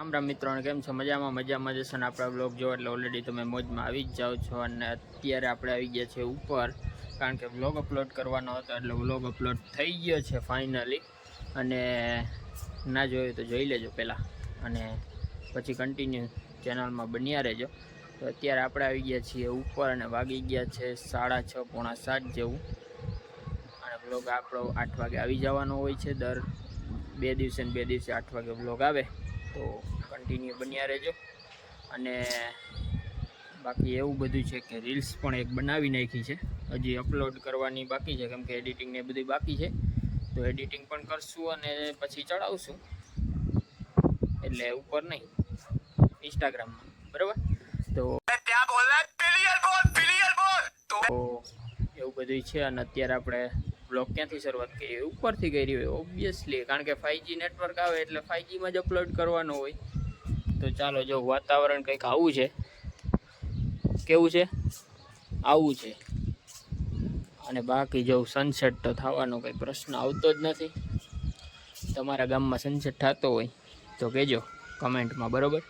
રામ રામ મિત્રોને, કેમ છો? મજામાં મજામાં જશો ને આપણા બ્લોગ જો એટલે ઓલરેડી તમે મોજમાં આવી જ જાઓ છો અને અત્યારે આપણે આવી ગયા છે ઉપર, કારણ કે બ્લોગ અપલોડ કરવાનો હતો, એટલે બ્લોગ અપલોડ થઈ ગયો છે ફાઇનલી અને ના જોયું તો જોઈ લેજો પહેલાં. અને પછી કન્ટિન્યુ ચેનલમાં બન્યા રહેજો. તો અત્યારે આપણે આવી ગયા છીએ ઉપર અને વાગી ગયા છે સાડા છ પોણા સાત જેવું. અને બ્લોગ આપણો આઠ વાગે આવી જવાનો હોય છે દર બે દિવસે ને બે દિવસે આઠ વાગે બ્લોગ આવે. તો કન્ટિન્યુ બન્યા રહેજો. અને બાકી એવું બધું છે કે રીલ્સ પણ એક બનાવી નાખી છે. હજી અપલોડ કરવાની બાકી છે કેમ કે એડિટિંગ ને બધું બાકી છે. તો એડિટિંગ પણ કરશું અને પછી ચડાવશું. એટલે ઉપર નહીં ઇન્સ્ટાગ્રામમાં બરાબર? તો તો એવું બધું છે અને અત્યારે આપણે બ્લોગ ક્યાંથી શરૂઆત કરી? ઉપરથી કરી હોય ઓબ્વિયસલી કારણ કે ફાઈવજી નેટવર્ક આવે એટલે ફાઈવજીમાં જ અપલોડ કરવાનો હોય. તો ચાલો, જો વાતાવરણ કંઈક આવું છે. કેવું છે? આવું છે. અને બાકી જો સનસેટ તો થવાનો કંઈ પ્રશ્ન આવતો જ નથી. તમારા ગામમાં સનસેટ થતો હોય, તો કહેજો કમેન્ટમાં બરાબર?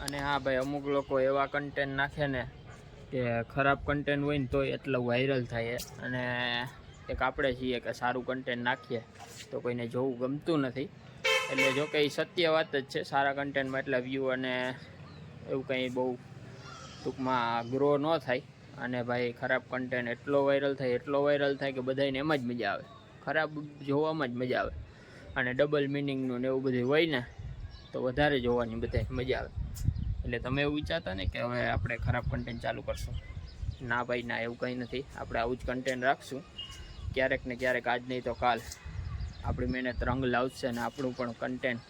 અને હા ભાઈ, અમુક લોકો એવા કન્ટેન્ટ નાખે ને કે ખરાબ કન્ટેન્ટ હોય ને તોય એટલું વાયરલ થાય અને એક આપણે છીએ કે સારું કન્ટેન્ટ નાખીએ, તો કોઈને જોવું ગમતું નથી. એટલે જો કે એ સત્ય વાત જ છે, સારા કન્ટેન્ટમાં એટલા વ્યૂ અને એવું કંઈ બહુ ટૂંકમાં ગ્રો ન થાય. અને ભાઈ ખરાબ કન્ટેન્ટ એટલો વાયરલ થાય, એટલો વાયરલ થાય કે બધાને એમાં જ મજા આવે. ખરાબ જોવામાં જ મજા આવે. અને ડબલ મિનિંગનું ને એવું બધું હોય ને, તો વધારે જોવાની બધાય મજા આવે. એટલે તમે એવું વિચારતા ને કે હવે આપણે ખરાબ કન્ટેન્ટ ચાલુ કરશું. ના ભાઈ, ના, એવું કંઈ નથી. આપણે આવું જ કન્ટેન્ટ રાખશું. ક્યારેક ને ક્યારેક આજ નહીં તો કાલ. આપણી મહેનત રંગ લાવશે અને આપણું પણ કન્ટેન્ટ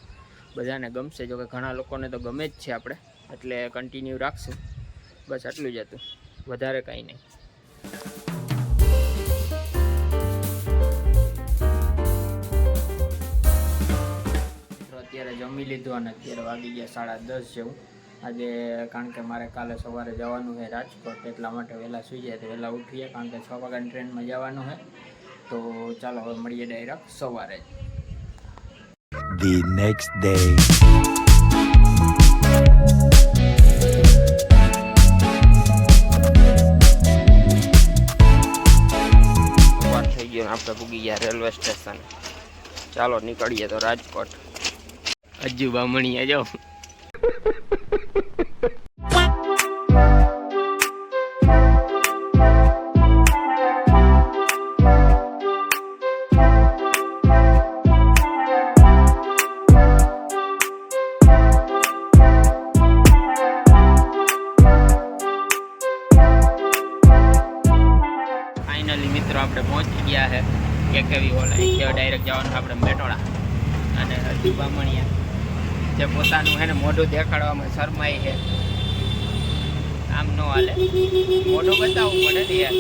બધાને ગમશે. જો કે ઘણા લોકોને તો ગમે જ છે આપણે. એટલે કન્ટિન્યુ રાખશું. બસ આટલું જ હતું. વધારે કંઈ નહીં. અત્યારે જમી લીધું અને અત્યારે વાગી ગયા સાડા દસ જેવું. આજે કારણ કે મારે કાલે સવારે જવાનું છે રાજકોટ એટલા માટે વહેલા સુઈ જાય તો વહેલા ઉઠીએ કારણ કે છ વાગ્યાની ટ્રેનમાં જવાનું છે. તો ચાલો હવે મળીએ ડાયરેક્ટ સવારે the next day. થઈ ગયો આપણે પૂગી ગયા રેલવે સ્ટેશન. ચાલો નીકળીએ તો રાજકોટ. હજુ બામણીયા જાઓ. હોલ ડાયરેક્ટ જવાનું આપણે મેટોડા અને હજુ બામણિયા જે પોતાનું છે ને મોઢું દેખાડવામાં શરમાય છે. આમ ન હાલે. મોઢું બતાવવું પડે ને યાર.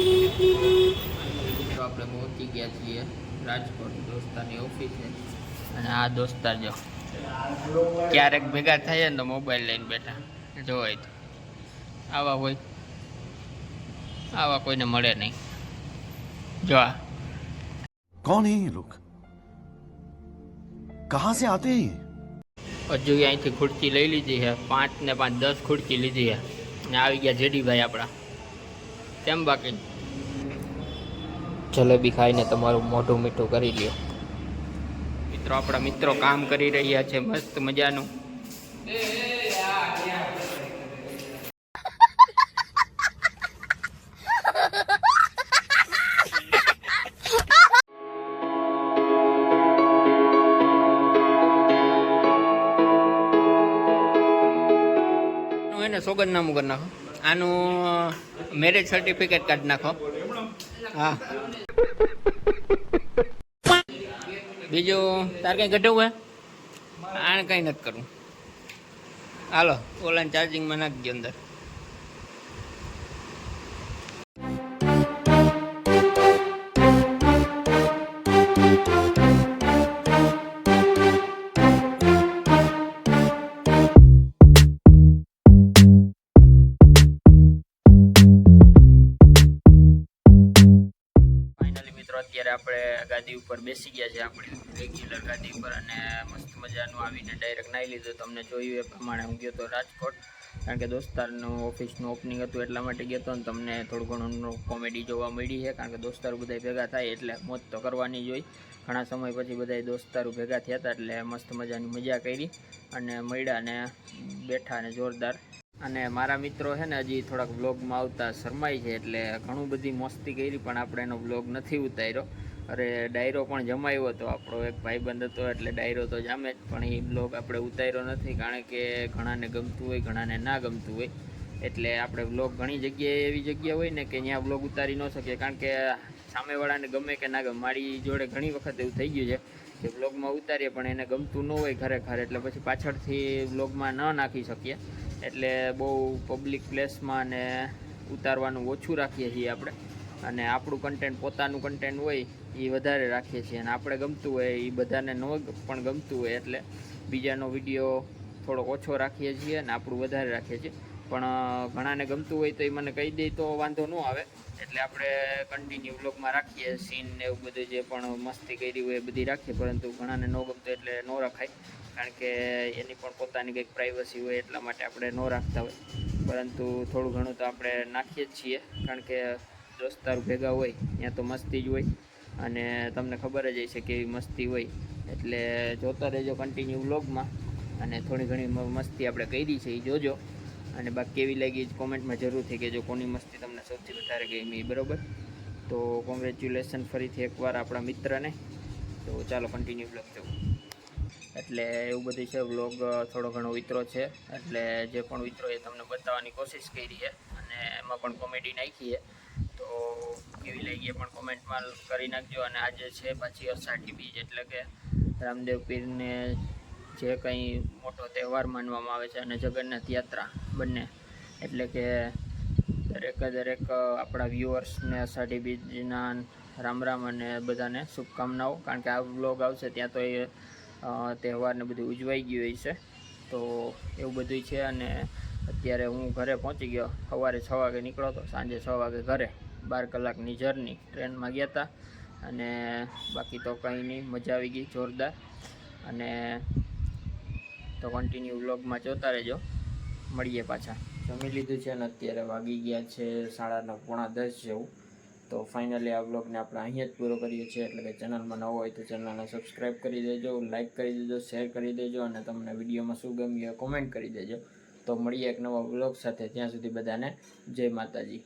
આપણે પહોંચી ગયા છીએ રાજકોટ દોસ્તારની ઓફિસે. અને આ દોસ્તાર જો ક્યારેક ભેગા થઈએ ને તો મોબાઈલ લઈને બેઠા. જોવાય તો. આવા હોય. આવા કોઈને મળે નહીં. જો આ. कौन है ये लोग कहां से आते हैं ये હજુ અહીંથી ખુરચી લઈ લીધી છે પાંચ ને પાંચ દસ ખુરચી લીધી છે ને આવી ગયા જેડીભાઈ આપણા કેમ બાકી જલેબી ખાઈને તમારું મોઢું મીઠું કરી લ્યો મિત્રો આપણા મિત્રો કામ કરી રહ્યા છે મસ્ત મજાનું સોગંદનામું કરી નાખો. આનું મેરેજ સર્ટિફિકેટ કાઢી નાખો. હા. બીજું, તારે કંઈ કઢવું હે? આને કંઈ નથી કરવું. હાલો, ઓલાને ચાર્જિંગમાં નાખજો અંદર. અત્યારે આપણે ગાદી ઉપર બેસી ગયા છે આપણી રેગ્યુલર ગાદી ઉપર અને મસ્ત મજાનું આવીને ડાયરેક્ટ નાહી લીધું. તમને જોયું એ પ્રમાણે હું ગયો તો રાજકોટ. કારણ કે દોસ્તારનું ઓફિસનું ઓપનિંગ હતું એટલા માટે ગયો ને તમને થોડું ઘણું કોમેડી જોવા મળી છે. કારણ કે દોસ્તારો બધા ભેગા થાય એટલે મોજ તો કરવાની જ હોય. ઘણા સમય પછી બધા દોસ્તારો ભેગા થયા હતા એટલે મસ્ત મજાની મજા કરી અને મળ્યા ને બેઠા ને જોરદાર. અને મારા મિત્રો છે ને હજી થોડાક વ્લોગમાં આવતા શરમાય છે એટલે ઘણું બધી મસ્તી કરી, પણ આપણે એનો વ્લોગ નથી ઉતાર્યો. અરે, ડાયરો પણ જમાયો હતો, આપણો એક ભાઈબંધ હતો, એટલે ડાયરો તો જામે જ, પણ એ બ્લોગ આપણે ઉતાર્યો નથી, કારણ કે ઘણાને ગમતું હોય, ઘણાને ના ગમતું હોય. એટલે આપણે વ્લોગ ઘણી જગ્યાએ એવી જગ્યા હોય ને કે ત્યાં વ્લોગ ઉતારી ન શકીએ, કારણ કે સામેવાળાને ગમે કે ના ગમે, મારી જોડે ઘણી વખત એવું થઈ ગયું છે કે વ્લોગમાં ઉતારીએ, પણ એને ગમતું ન હોય ખરેખર એટલે પછી પાછળથી વ્લોગમાં ન નાખી શકીએ. એટલે બહુ પબ્લિક પ્લેસમાં ને ઉતારવાનું ઓછું રાખીએ છીએ આપણે. અને આપણું કન્ટેન્ટ પોતાનું કન્ટેન્ટ હોય, એ વધારે રાખીએ છીએ. અને આપણે ગમતું હોય, એ બધાને ન પણ ગમતું હોય એટલે બીજાનો વીડિયો થોડો ઓછો રાખીએ છીએ અને આપણું વધારે રાખીએ છીએ. પણ ઘણાને ગમતું હોય તો એ મને કહી દે તો વાંધો ન આવે. એટલે આપણે કન્ટિન્યુ વ્લોગમાં રાખીએ. સીન ને એવું બધું જે પણ મસ્તી કરી હોય એ બધી રાખીએ. પરંતુ ઘણાને ન ગમતું એટલે ન રખાય. કારણ કે એની પણ પોતાની કંઈક પ્રાઇવસી હોય એટલા માટે આપણે ન રાખતા હોય. પરંતુ થોડું ઘણું તો આપણે નાખીએ જ છીએ. કારણ કે દોસ્તાર ભેગા હોય, ત્યાં તો મસ્તી જ હોય. અને તમને ખબર જ હશે કેવી મસ્તી હોય. એટલે જોતા રહેજો કન્ટિન્યુ વ્લોગમાં અને થોડી ઘણી મસ્તી આપણે કરી છે એ જોજો. અને બાકી કેવી લાગી કોમેન્ટમાં જરૂરથી કહેજો કોની મસ્તી તમને સૌથી વધારે ગમી, બરાબર? તો કોંગ્રેચ્યુલેશન ફરીથી એકવાર આપણા મિત્રને. તો ચાલો કન્ટિન્યુ બ્લોગ જવું. એટલે એવું બધું છે વ્લોગ થોડો ઘણો વિતરો છે. એટલે જે પણ વિતરો એ તમને બતાવવાની કોશિશ કરી છે અને એમાં પણ કોમેડી નાખીએ. તો કેવી લાગી પણ કોમેન્ટમાં કરી નાખજો. અને આજે છે પાછી અષાઢી બીજ એટલે કે રામદેવ પીરને જે કંઈ મોટો તહેવાર માનવામાં આવે છે અને જગન્નાથ યાત્રા બંને. એટલે કે દરેક દરેક આપણા વ્યુઅર્સને અષાઢી બીજના રામ રામ અને બધાને શુભકામનાઓ. કારણ કે આ વ્લોગ આવશે ત્યાં તો એ તહેવારને બધું ઉજવાઈ ગયું હોય છે. તો એવું બધું છે અને અત્યારે હું ઘરે પહોંચી ગયો. સવારે છ વાગે નીકળ્યો હતો સાંજે છ વાગે ઘરે બાર કલાકની જર્ની ટ્રેનમાં ગયા હતા અને બાકી તો કંઈ નહીં, મજા આવી ગઈ જોરદાર. અને તો કન્ટિન્યુ વ્લોગમાં જોતા રહેજો. મળીએ પાછા. જમી લીધું છે અને અત્યારે વાગી ગયા છે સાડા નવ, પોણા દસ જેવું. તો ફાઇનલી આ બ્લોગને આપણે અહીંયા જ પૂરો કરીએ છીએ. એટલે કે ચેનલમાં નવો હોય તો ચેનલને સબસ્ક્રાઈબ કરી દેજો લાઇક કરી દેજો શેર કરી દેજો અને તમને વિડીયોમાં શું ગમ્યું કોમેન્ટ કરી દેજો. તો મળીએ એક નવા વ્લોગ સાથે. ત્યાં સુધી બધાને જય માતાજી.